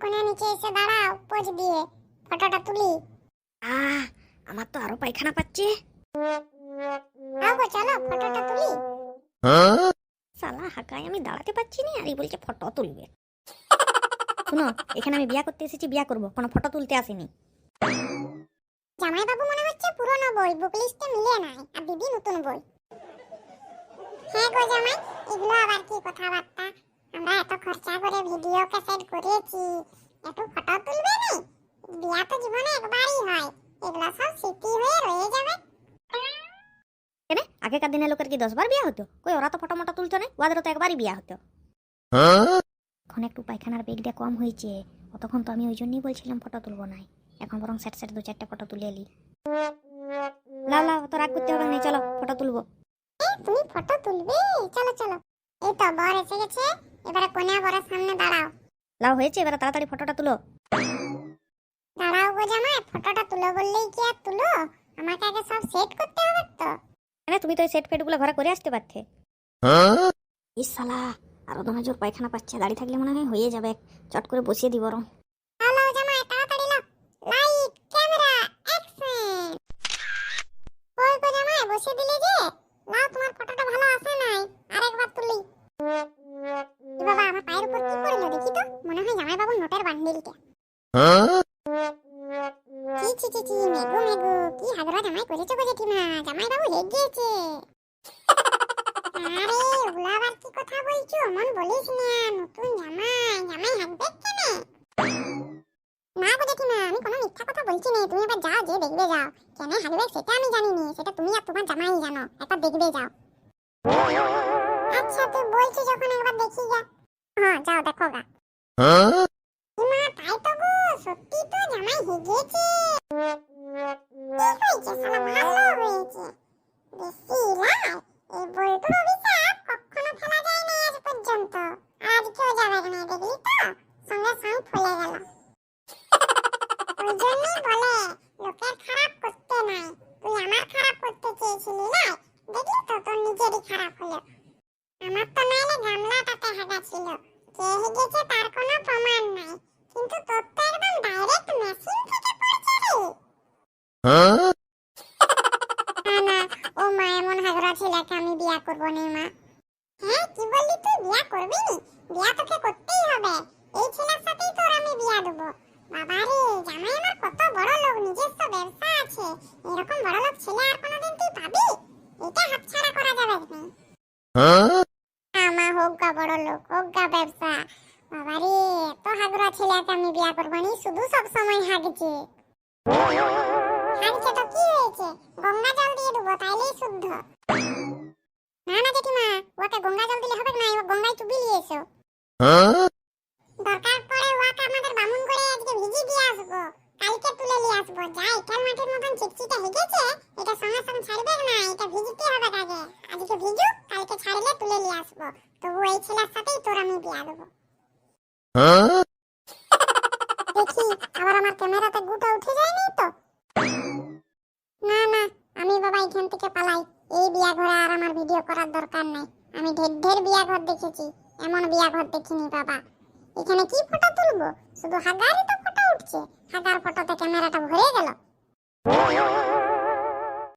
কোণে নিচে এসে দাঁড়াও পোজ দিয়ে ফটোটা তুলি। আহ আমার তো আরও পায়খানা পাচ্ছে। আও গো চলো ফটোটা তুলি। সালা হাকায় আমি দাঁড়াতে পারছি না আর এই বলছে ফটো তুলবে। শুনো এখানে আমি বিয়া করতে এসেছি বিয়া করব কোনো ফটো তুলতে আসিনি। জামাই বাবু মনে হচ্ছে পুরনো বই বুক লিস্টে মিলে নাই আর দিদি নতুন বই। হ্যাঁ গো জামাই এগুলো আবার কি কথাবার্তা? খরচা করে ভিডিও ক্যাসেট করেছি। একটু ফটো তুলবে নি? বিয়া তো জীবনে একবারই হয়। এগুলো সব স্মৃতি হয়ে রয়ে যাবে। কেন আগেকার দিনের লোকের কি দশবার বিয়া হতো? কই ওরা তো ফটো মটো তুলতো না? ওদেরও তো একবারই বিয়া হতো। এখন একটু পায়খানার বেগটা কম হয়েছে। অতক্ষণ তো আমি ওই জন্যই বলছিলাম ফটো তুলবো না এখন বরং সেট সেট দু চারটে ফটো তুলে এলি। লাও লাও তো রাগ করতে হবে না চলো ফটো তুলবো। তুমি ফটো তুলবে? চলো চলো। এই তো বর এসে গেছে। এবারে কোনে বড় সামনে দাঁড়াও। লাও হয়েছে এবারে তাড়াতাড়ি ফটোটা তুলো। দাঁড়াও গো জামাই ফটোটা তুলো বললেই কি আর তুলো? আমাকে আগে সব সেট করতে হবে তো। আরে তুমি তো এই সেট ফেটগুলো ঘরে করে আসতে পারতে। ইস সালা আরও দমে জোর পায়খানা পাচ্ছে দাঁড়িয়ে থাকলে মনে হয় হয়ে যাবে। চট করে বসিয়ে দিব বরং চি চি চি মেঘু মেঘু কি হাগরা জামাই করেছ গো জেঠিমা জামাই বাবু লেগেছে আরে ওগুলা কি কথা বলছো মন বলিস না নতুন জামাই জামাই হাগবে কেনে না গো জেঠিমা আমি কোনো মিথ্যা কথা বলছি না তুমি এবার যাও যে দেখবে যাও কেন হাগবে সেটা আমি জানি নি সেটা তুমি আর তোমার জামাই জানো একবার দেখবে যাও আচ্ছা তুই বলছিস যখন একবার দেখি যা হ্যাঁ যাও দেখো গা গো সত্যি তো জামাই হেগেছে ওই জন্যই বলে লোকের খারাপ করতে নাই। তুই আমার খারাপ করতে চেয়েছিলি না দেখলি তো, তোর নিজেরই খারাপ হলো। আমার তো নাইলে গামলাটাতে হাগা ছিল। কে হেগেছে তার কোনো প্রমাণ নাই। কিন্তু তোর তো একদম ডাইরেক্ট মেশিন থেকে পড়ছে রে। ছেলেকে আমি বিয়া করব নি, মা। হ্যাঁ কি বললি তুই? বিয়া করবি নি? বিয়া তোকে করতেই হবে। এই ছেলের সাথেই তোর আমি বিয়া দেবো। বাবা রে জামাই আমার কত বড় লোক, নিজস্ব ব্যবসা আছে। এরকম বড় লোক ছেলে আর কোনোদিন তুই পাবি? এটা হাতছাড়া করা যাবে না। আমা হোক গা বড় লোক, হোক গা ব্যবসা। বাবা রে এত হাগরা ছেলেকে আমি বিয়া করব নি, শুধু সব সময় হাগছে। হাগছে তো কি হয়েছে? গঙ্গা জল দিয়ে দেবো তাইলেই শুদ্ধ। না না জেঠিমা ওকে গঙ্গা জল দিলে হবে না ও গঙ্গায় চুবি এসো। দরকার পড়ে ওকে আমাদের বামুন করে আজকে ভিজি দিয়ে আসব কালকে তুলে নিয়ে আসব যা এঁটেল মাটির মতন চিটচিটে হেগেছে এটা সঙ্গে সঙ্গে ছাড়বে না এটা ভিজিতে হবে আগে আজকে ভিজুক কালকে ছাড়লে তুলে নিয়ে আসব। তবু এই ছেলের সাথেই তোর আমি বিয়া দেবো। দেখি আবার আমার ক্যামেরাতে গুটা উঠে যায়নি তো? না না আমি বাবা এখান থেকে পালাই। এই বিয়া ঘরে আর আমার ভিডিও করার দরকার নাই। আমি ঢের ঢের বিয়া ঘর দেখেছি। এমন বিয়া ঘর দেখিনি বাবা। এখানে কি ফটো তুলবো? শুধু হাগারই তো ফটো হাজার ফটোতে ক্যামেরাটা ভরে গেল।